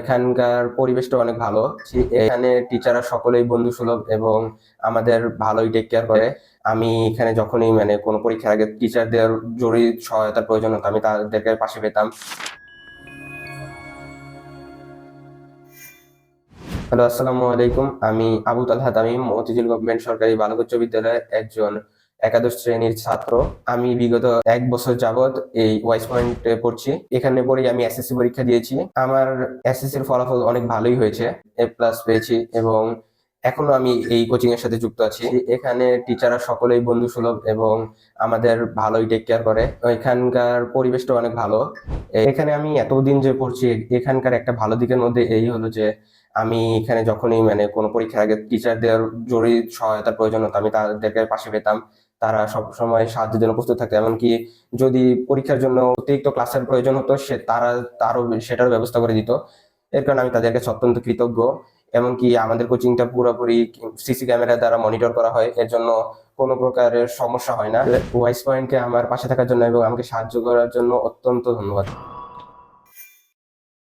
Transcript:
এখানকার পরিবেশটা অনেক ভালো। এখানে টিচাররা সকলেই বন্ধু সুলভ এবং আমাদের ভালোই টেক কেয়ার করে। আমি এখানে যখনই মানে কোনো পরীক্ষার আগে টিচারদের জরুরি সহায়তার প্রয়োজন হতো, আমি তাদেরকে পাশে পেতাম। হ্যালো, আসসালামু আলাইকুম। আমি আবু তালহা তামিম, মতিঝিল গভর্নমেন্ট সরকারি বালক উচ্চ বিদ্যালয়ের একজন একাদশ শ্রেণির ছাত্র। আমি বিগত এক বছর যাবত এই ওয়াইস পয়েন্টে পড়ছি। এখানে পড়েই আমি এসএসসি পরীক্ষা দিয়েছি। আমার এসএসসির ফলাফল অনেক ভালোই হয়েছে। এ প্লাস পেয়েছি এবং এখনও আমি এই কোচিং এর সাথে যুক্ত আছি। এখানে টিচাররা সকলেই বন্ধু সুলভ এবং আমাদের ভালোই টেক কেয়ার করে। এখানকার পরিবেশটা অনেক ভালো। এখানে আমি এতদিন যে পড়ছি এখানকার একটা ভালো দিকের মধ্যে এই হলো যে আমি এখানে যখনই মানে কোনো পরীক্ষার আগে টিচারদের জরুরি সহায়তার প্রয়োজন হতো আমি তাদেরকে পাশে পেতাম। তারা সব সময় সাহায্যের জন্য প্রস্তুত থাকতো। এমনকি যদি পরীক্ষার জন্য অতিরিক্ত ক্লাসের প্রয়োজন হতো সে তারা তারও সেটার ব্যবস্থা করে দিত। এর কারণে আমি তাদের কাছে অত্যন্ত কৃতজ্ঞ। এমনকি আমাদের কোচিংটা পুরোপুরি সিসি ক্যামেরা দ্বারা মনিটর করা হয়। এর জন্য কোনো প্রকারের সমস্যা হয় না। ওয়াইস পয়েন্টকে আমার পাশে থাকার জন্য এবং আমাকে সাহায্য করার জন্য অত্যন্ত ধন্যবাদ।